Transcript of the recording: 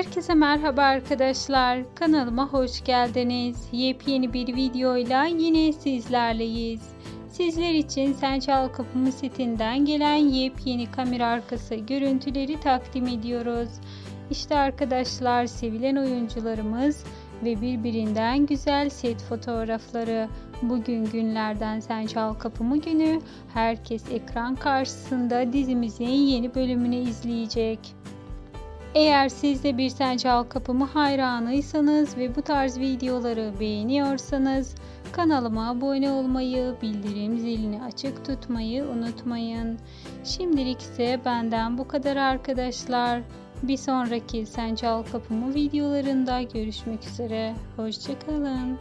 Herkese merhaba arkadaşlar. Kanalıma hoş geldiniz. Yepyeni bir videoyla yine sizlerleyiz. Sizler için Sen Çal Kapımı setinden gelen yepyeni kamera arkası görüntüleri takdim ediyoruz. İşte arkadaşlar sevilen oyuncularımız ve birbirinden güzel set fotoğrafları. Bugün günlerden Sen Çal Kapımı günü herkes ekran karşısında dizimizin yeni bölümünü izleyecek. Eğer siz de bir Sen Çal Kapımı hayranıysanız ve bu tarz videoları beğeniyorsanız kanalıma abone olmayı, bildirim zilini açık tutmayı unutmayın. Şimdilik ise benden bu kadar arkadaşlar. Bir sonraki Sen Çal Kapımı videolarında görüşmek üzere. Hoşçakalın.